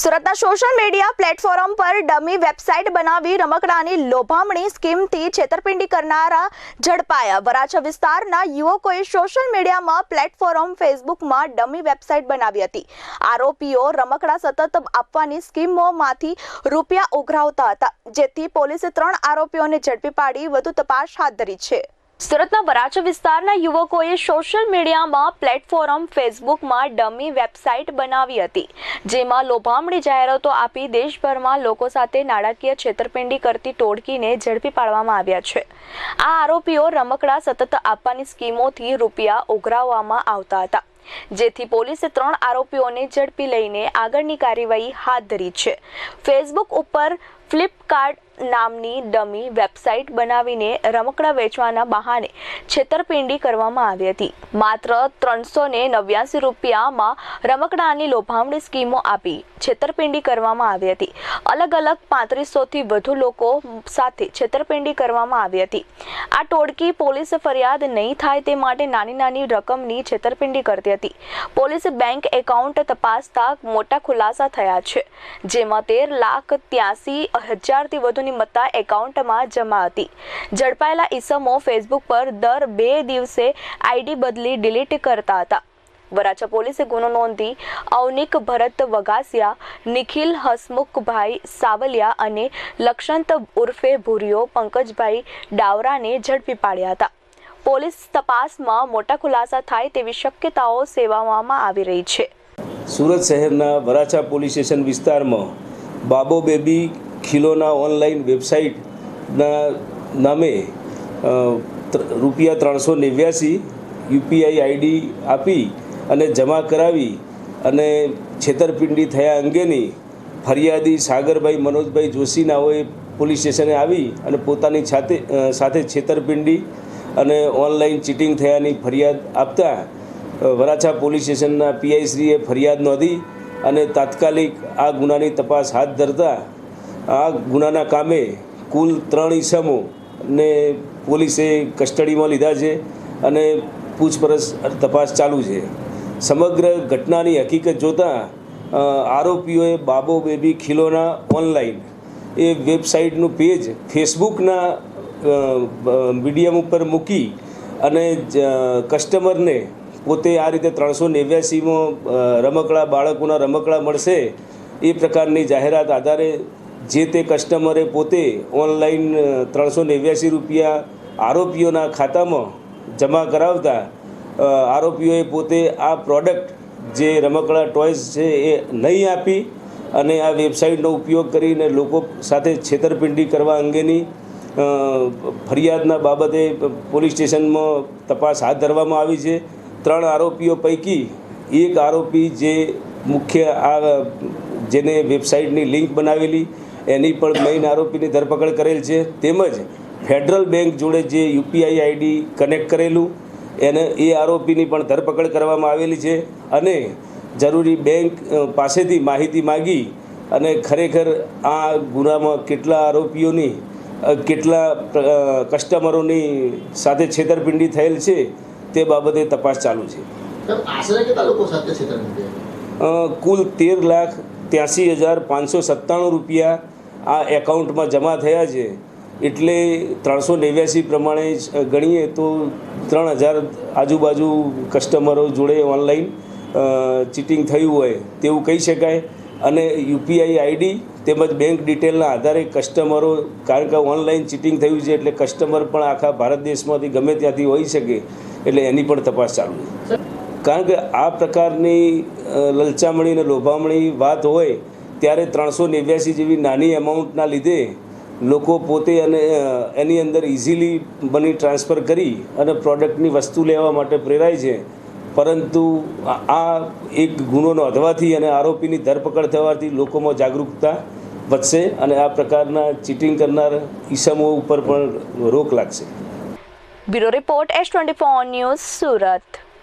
સુરતના social media platform પર dummy website બનાવી રમકડાની લોભામણી સ્કીમથી છેતરપિંડી કરનારા ઝડપાયા. વરાછા વિસ્તારના યુવકોએ સોશિયલ મીડિયામાં પ્લેટફોર્મ ફેસબુકમાં ડમી વેબસાઇટ બનાવી હતી. આરોપીઓ રમકડા સતત આપવાની સ્કીમોમાંથી રૂપિયા ઉઘરાવતા હતા, જેથી પોલીસે ત્રણ આરોપીઓને ઝડપી પાડી, વધુ તપાસ હાથ ધરી છે. સુરતના વરાછા વિસ્તારના યુવકોએ સોશિયલ મીડિયામાં પ્લેટફોર્મ ફેસબુકમાં ડમી વેબસાઇટ બનાવી હતી, જેમાં લોભામણી જાહેરાતો આપી દેશભરમાં લોકો સાથે નાણાકીય છેતરપિંડી કરતી ટોળકીને ઝડપી પાડવામાં આવ્યા છે. આ આરોપીઓ રમકડા સતત આપવાની સ્કીમોથી રૂપિયા ઉઘરાવવામાં આવતા હતા, જેથી પોલીસે ત્રણ આરોપીઓને ઝડપી લઈને આગળની કાર્યવાહી હાથ ધરી છે. ફેસબુક ઉપર ફ્લિપકાર્ટ નામની ડમી વેબસાઇટ બનાવીને રમકડા વેચવાના બહાને છેતરપિંડી કરવામાં આવી હતી. માત્ર ત્રણસો ને નવ્યાસી રૂપિયામાં રમકડાની લોભામણી સ્કીમો આપી છેતરપિંડી કરવામાં આવી હતી. અલગ અલગ પાંત્રીસોથી વધુ લોકો સાથે છેતરપિંડી કરવામાં આવી હતી. આ ટોળકી પોલીસે ફરિયાદ નહીં થાય તે માટે નાની નાની રકમની છેતરપિંડી કરતી હતી. પોલીસે બેંક એકાઉન્ટ તપાસતા મોટા ખુલાસા થયા છે, જેમાં તેર લાખ ત્યાસી હજારથી વધુની મત્તા એકાઉન્ટમાં જમા હતી. ઝડપાયેલા ઈસમો ફેસબુક પર દર બે દિવસે આઈડી બદલી ડિલીટ કરતા હતા. વરાછા પોલીસે ગુનો નોંધી અવનિક ભરત વગાસિયા નિખિલ હસમુખભાઈ સાવલિયા અને લક્ષંત ઉર્ફે ભૂરિયો પંકજભાઈ ડાવરાને ઝડપી પાડ્યા હતા. પોલીસ તપાસમાં મોટા ખુલાસા થાય તેવી શક્યતાઓ સેવામાં આવી રહી છે. સુરત શહેરના વરાછા પોલીસ સ્ટેશન વિસ્તારમાં બાબો બેબી ખીલોના ઓનલાઈન વેબસાઇટના નામે રૂપિયા ત્રણસો નેવ્યાસી યુપીઆઈ આઈડી આપી અને જમા કરાવી અને છેતરપિંડી થયા અંગેની ફરિયાદી સાગરભાઈ મનોજભાઈ જોશી નાઓએ પોલીસ સ્ટેશને આવી અને પોતાની સાથે સાથે છેતરપિંડી અને ઓનલાઈન ચીટિંગ થયાની ફરિયાદ આપતા વરાછા પોલીસ સ્ટેશનના પીઆઈશ્રીએ ફરિયાદ નોંધી અને તાત્કાલિક આ ગુનાની તપાસ હાથ ધરતા આ ગુનાના કામે કુલ ત્રણ ઈસમો ને પોલીસે કસ્ટડીમાં લીધા છે અને પૂછપરછ તપાસ ચાલુ છે. સમગ્ર ઘટનાની હકીકત જોતાં આરોપીઓએ બાબો બેબી ખીલોના ઓનલાઈન એ વેબસાઇટનું પેજ ફેસબુકના મીડિયમ ઉપર મૂકી અને કસ્ટમરને પોતે આ રીતે ત્રણસો નેવ્યાસીમાં રમકડા, બાળકોના રમકડા મળશે એ પ્રકારની જાહેરાત આધારે જે તે કસ્ટમરે પોતે ઓનલાઈન ત્રણસો નેવ્યાસી રૂપિયા આરોપીઓના ખાતામાં જમા કરાવતા આરોપીઓએ પોતે આ પ્રોડક્ટ જે રમકડા ટોયસ છે એ નહીં આપી અને આ વેબસાઇટનો ઉપયોગ કરીને લોકો સાથે છેતરપિંડી કરવા અંગેની ફરિયાદના બાબતે પોલીસ સ્ટેશનમાં તપાસ હાથ ધરવામાં આવી છે. ત્રણ આરોપીઓ પૈકી એક આરોપી જે મુખ્ય આ, જેને વેબસાઇટની લિંક બનાવેલી એની પણ મેઇન આરોપીની ધરપકડ કરેલ છે. તેમજ ફેડરલ બેંક જોડે જે યુપીઆઈ આઈડી કનેક્ટ કરેલું એને એ આરોપીની પણ ધરપકડ કરવામાં આવેલી છે. અને જરૂરી બેંક પાસેથી માહિતી માગી અને ખરેખર આ ગુનામાં કેટલા આરોપીઓની કેટલા કસ્ટમરોની સાથે છેતરપિંડી થયેલ છે તે બાબતે તપાસ ચાલુ છે. કુલ તેર લાખ ત્યાંસી હજાર પાંચસો સત્તાણું રૂપિયા આ એકાઉન્ટમાં જમા થયા છે, એટલે ત્રણસો નેવ્યાસી પ્રમાણે ગણીએ તો ત્રણ હજાર આજુબાજુ કસ્ટમરો જોડે ઓનલાઈન ચીટિંગ થયું હોય તેવું કહી શકાય. અને યુપીઆઈ આઈડી તેમજ બેંક ડિટેલના આધારે કસ્ટમરો, કારણ કે ઓનલાઈન ચીટિંગ થયું છે, એટલે કસ્ટમર પણ આખા ભારત દેશમાંથી ગમે ત્યાંથી હોઈ શકે, એટલે એની પણ તપાસ ચાલુ કારણ કે આ પ્રકારની લલચામણી અને લોભામણી વાત હોય ત્યારે ત્રણસો નેવ્યાસી જેવી નાની એમાઉન્ટના લીધે લોકો પોતે અને એની અંદર ઇઝીલી મની ટ્રાન્સફર કરી અને પ્રોડક્ટની વસ્તુ લેવા માટે પ્રેરાય છે. પરંતુ આ- એક ગુનો નોંધવાથી અને આરોપીની ધરપકડ થવાથી લોકોમાં જાગૃતતા વધશે અને આ પ્રકારના ચીટિંગ કરનાર ઈસમો ઉપર પણ રોક લાગશે. Bureau report S twenty news Surat.